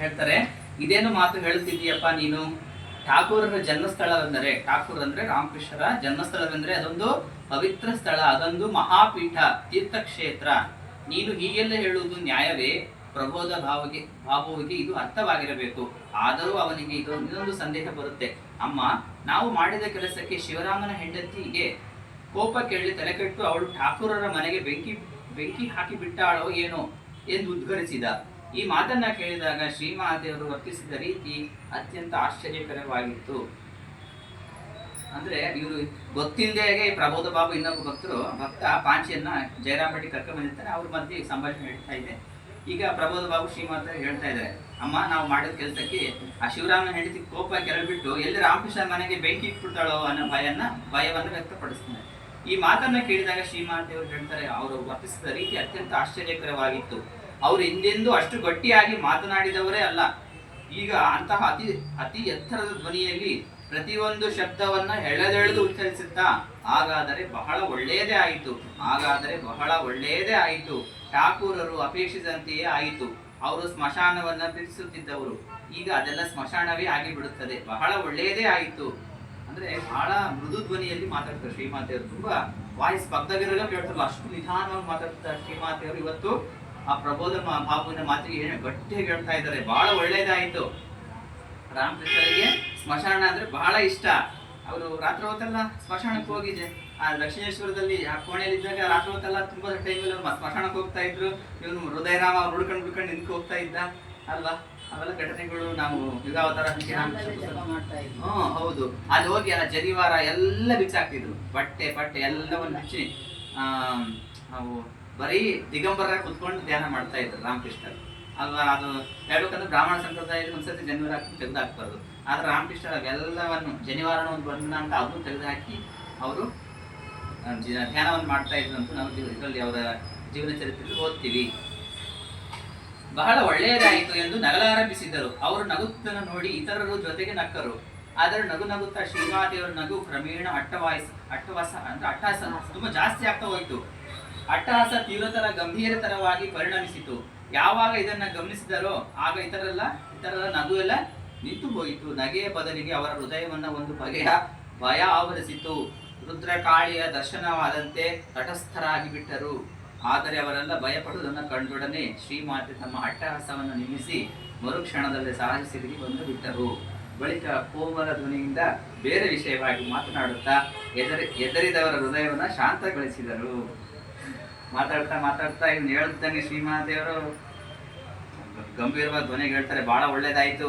ಹೇಳ್ತಾರೆ, ಇದೇನು ಮಾತು ಹೇಳುತ್ತಿದ್ದೀಯಪ್ಪ ನೀನು? ಠಾಕೂರರ ಜನ್ಮಸ್ಥಳವೆಂದರೆ ಠಾಕೂರ್ ಅಂದ್ರೆ ರಾಮಕೃಷ್ಣರ ಜನ್ಮಸ್ಥಳವೆಂದರೆ ಅದೊಂದು ಪವಿತ್ರ ಸ್ಥಳ, ಅದೊಂದು ಮಹಾಪೀಠ, ತೀರ್ಥಕ್ಷೇತ್ರ. ನೀನು ಹೀಗೆಲ್ಲ ಹೇಳುವುದು ನ್ಯಾಯವೇ? ಪ್ರಬೋಧ ಭಾವಗೆ, ಭಾವವಿಗೆ ಇದು ಅರ್ಥವಾಗಿರಬೇಕು. ಆದರೂ ಅವನಿಗೆ ಇದು ಇನ್ನೊಂದು ಸಂದೇಹ ಬರುತ್ತೆ. ಅಮ್ಮ, ನಾವು ಮಾಡಿದ ಕೆಲಸಕ್ಕೆ ಶಿವರಾಮನ ಹೆಂಡತಿಗೆ ಕೋಪ ಕೇಳಿ ತಲೆಕೆಟ್ಟು ಅವಳು ಠಾಕೂರರ ಮನೆಗೆ ಬೆಂಕಿ ಬೆಂಕಿ ಹಾಕಿ ಬಿಟ್ಟಾಳೋ ಏನೋ ಎಂದು ಉದ್ಗರಿಸಿದ. ಈ ಮಾತನ್ನ ಕೇಳಿದಾಗ ಶ್ರೀಮಹಾದೇವರು ವರ್ತಿಸಿದ ರೀತಿ ಅತ್ಯಂತ ಆಶ್ಚರ್ಯಕರವಾಗಿತ್ತು. ಅಂದ್ರೆ ಇವರು ಗೊತ್ತಿಲ್ಲದೆ ಪ್ರಬೋಧ ಬಾಬು ಇನ್ನೊಬ್ಬ ಭಕ್ತರು, ಭಕ್ತ ಪಾಂಚಿಯನ್ನ ಜಯರಾಮ್ ಭಟ್ಟಿ ಕರ್ಕೊಂಡ್ ಬಂದಿರ್ತಾರೆ, ಅವ್ರ ಮಧ್ಯೆ ಸಂಭಾಷಣೆ ಹೇಳ್ತಾ ಇದೆ. ಈಗ ಪ್ರಬೋಧ ಬಾಬು ಶ್ರೀಮಾತ ಹೇಳ್ತಾ ಇದ್ದಾರೆ, ಅಮ್ಮ, ನಾವು ಮಾಡಿದ ಕೆಲಸಕ್ಕೆ ಆ ಶಿವರಾಮನ ಹೆಂಡತಿ ಕೋಪ ಕೆರಳ್ಬಿಟ್ಟು ಎಲ್ಲಿ ರಾಮಕೃಷ್ಣ ಮನೆಗೆ ಬೆಂಕಿ ಇಟ್ಬಿಡ್ತಾಳೋ ಅನ್ನೋ ಭಯನ, ಭಯವನ್ನು ವ್ಯಕ್ತಪಡಿಸ್ತಾರೆ ಈ ಮಾತನ್ನ ಕೇಳಿದಾಗ ಶ್ರೀಮಾತೆಯವರು ಹೇಳ್ತಾರೆ, ಅವರು ವರ್ತಿಸಿದ ರೀತಿ ಅತ್ಯಂತ ಆಶ್ಚರ್ಯಕರವಾಗಿತ್ತು. ಅವರು ಹಿಂದೆಂದೂ ಅಷ್ಟು ಗಟ್ಟಿಯಾಗಿ ಮಾತನಾಡಿದವರೇ ಅಲ್ಲ. ಈಗ ಅಂತಹ ಅತಿ ಅತಿ ಎತ್ತರದ ಧ್ವನಿಯಲ್ಲಿ ಪ್ರತಿಯೊಂದು ಶಬ್ದವನ್ನ ಎಳೆದೆಳೆದು ಉಚ್ಚರಿಸುತ್ತಾ, ಹಾಗಾದರೆ ಬಹಳ ಒಳ್ಳೆಯದೇ ಆಯಿತು. ಹಾಗಾದರೆ ಬಹಳ ಒಳ್ಳೆಯದೇ ಆಯಿತು. ಠಾಕೂರರು ಅಪೇಕ್ಷಿಸಿದಂತೆಯೇ ಆಯಿತು. ಅವರು ಸ್ಮಶಾನವನ್ನ ಪ್ರೀತಿಸುತ್ತಿದ್ದವರು ಈಗ ಅದೆಲ್ಲ ಸ್ಮಶಾನವೇ ಆಗಿಬಿಡುತ್ತದೆ. ಬಹಳ ಒಳ್ಳೆಯದೇ ಆಯಿತು. ಅಂದ್ರೆ ಬಹಳ ಮೃದು ಧ್ವನಿಯಲ್ಲಿ ಮಾತಾಡ್ತಾರೆ ಶ್ರೀಮಾತೆಯವರು ತುಂಬಾ ವಾಯ್ಸ್ ಪಕ್ಕದಲ್ಲಿರೋ ಕೇಳ್ತಾರಲ್ಲ ಅಷ್ಟು ನಿಧಾನವಾಗಿ ಮಾತಾಡ್ತಾರೆ ಶ್ರೀಮಾತೆಯವರು ಇವತ್ತು ಆ ಪ್ರಬೋಧ ಮಾ- ಬಾಬುವಿನ ಮಾತಿಗೆ ಏನು ಗಟ್ಟಿಯಾಗಿ ಹೇಳ್ತಾ ಇದ್ದಾರೆ ಬಹಳ ಒಳ್ಳೇದಾಯಿತು. ರಾಮಕೃಷ್ಣರಿಗೆ ಸ್ಮಶಾನ ಅಂದ್ರೆ ಬಹಳ ಇಷ್ಟ. ಅವರು ರಾತ್ರಿ ಹೊತ್ತೆಲ್ಲ ಸ್ಮಶಾನಕ್ಕೆ ಹೋಗಿದ್ದೆ. ಆ ದಕ್ಷಿಣೇಶ್ವರದಲ್ಲಿ ಆ ಕೋಣೆಯಲ್ಲಿದ್ದಾಗ ರಾತ್ರಿ ಹೊತ್ತೆಲ್ಲ ತುಂಬಾ ಟೈಮಲ್ಲಿ ಸ್ಮಶಾನಕ್ಕೆ ಹೋಗ್ತಾ ಇದ್ರು. ಇವನು ಹೃದಯರಾಮ ಅವ್ರು ಹುಡ್ಕೊಂಡು ಹುಡ್ಕೊಂಡು ನಿಂತ್ಕೊ ಹೋಗ್ತಾ ಇದ್ದ. ಅಲ್ವಾ? ಅವೆಲ್ಲ ಘಟನೆಗಳು ನಾವು ಯುಗಾವತಾರ ಹ್ಮ್ ಹೌದು. ಅಲ್ಲಿ ಹೋಗಿ ಆ ಜರಿವಾರ ಎಲ್ಲ ಬಿಚ್ಚಾಕ್ತಿದ್ರು. ಬಟ್ಟೆ ಬಟ್ಟೆ ಎಲ್ಲವನ್ನು ಹಚ್ಚಿ ಆ ನಾವು ಬರೀ ದಿಗಂಬರ ಕುತ್ಕೊಂಡು ಧ್ಯಾನ ಮಾಡ್ತಾ ಇದ್ರು ರಾಮಕೃಷ್ಣರು. ಅಲ್ವಾ ಅದು ಹೇಳ್ಬೇಕಂದ್ರೆ ಬ್ರಾಹ್ಮಣ ಸಂಪ್ರದಾಯದಲ್ಲಿ ಒಂದ್ಸತಿ ಜನಿವಾರ ತೆಗೆದು ಹಾಕ್ಬಾರ್ದು ಆದ್ರೆ ರಾಮಕೃಷ್ಣ ಅವೆಲ್ಲವನ್ನು ಜನಿವಾರ ಒಂದು ಬಂದ ಅಂತ ಅದನ್ನು ತೆಗೆದು ಹಾಕಿ ಅವರು ಧ್ಯಾನವನ್ನು ಮಾಡ್ತಾ ಇದ್ರು ಅಂತ ನಾವು ಇದರಲ್ಲಿ ಅವರ ಜೀವನ ಚರಿತ್ರೆಯಲ್ಲಿ ಓದ್ತೀವಿ. ಬಹಳ ಒಳ್ಳೆಯದಾಯಿತು ಎಂದು ನಗಲಾರಂಭಿಸಿದರು ಅವರು ನಗುತ್ತನ್ನು ನೋಡಿ ಇತರರು ಜೊತೆಗೆ ನಕ್ಕರು. ಆದರೆ ನಗು ನಗುತ್ತಾ ಶ್ರೀಮಾತೆಯವರ ನಗು ಕ್ರಮೇಣ ಅಟ್ಟವಾಯಿಸ ಅಟ್ಟವಾಸ, ಅಂದ್ರೆ ಅಟ್ಟಾಸ, ತುಂಬಾ ಜಾಸ್ತಿ ಆಗ್ತಾ ಹೋಯಿತು. ಅಟ್ಟಹಾಸ ತೀವ್ರತರ, ಗಂಭೀರತರವಾಗಿ ಪರಿಣಮಿಸಿತು. ಯಾವಾಗ ಇದನ್ನ ಗಮನಿಸಿದರೋ, ಆಗ ಇತರೆಲ್ಲ ಇತರರ ನಗು ಎಲ್ಲ ನಿಂತು ಹೋಯಿತು ನಗೆಯ ಬದಲಿಗೆ ಅವರ ಹೃದಯವನ್ನ ಒಂದು ಬಗೆಯ ಭಯ ಆವರಿಸಿತು. ರುದ್ರಕಾಳಿಯ ದರ್ಶನವಾದಂತೆ ತಟಸ್ಥರಾಗಿ ಬಿಟ್ಟರು. ಆದರೆ ಅವರೆಲ್ಲ ಭಯಪಡುವುದನ್ನು ಕಂಡೊಡನೆ ಶ್ರೀಮಾತೆ ತಮ್ಮ ಅಟ್ಟಹಾಸವನ್ನು ನಿಲ್ಲಿಸಿ ಮರುಕ್ಷಣದಲ್ಲಿ ಸಾಹಸಿರಿಗೆ ಬಂದು ಬಿಟ್ಟರು. ಬಳಿಕ ಕೋಮಲ ಧ್ವನಿಯಿಂದ ಬೇರೆ ವಿಷಯವಾಗಿ ಮಾತನಾಡುತ್ತಾ ಎದರಿ, ಎದರಿದವರ ಹೃದಯವನ್ನು ಶಾಂತಗೊಳಿಸಿದರು. ಮಾತಾಡ್ತಾ ಮಾತಾಡ್ತಾ ಇವ್ನು ಹೇಳ್ತಾನೆ ಶ್ರೀಮಹಾದೇವರು ಗಂಭೀರವಾಗಿ ಧ್ವನಿಗೆ ಹೇಳ್ತಾರೆ ಬಹಳ ಒಳ್ಳೇದಾಯ್ತು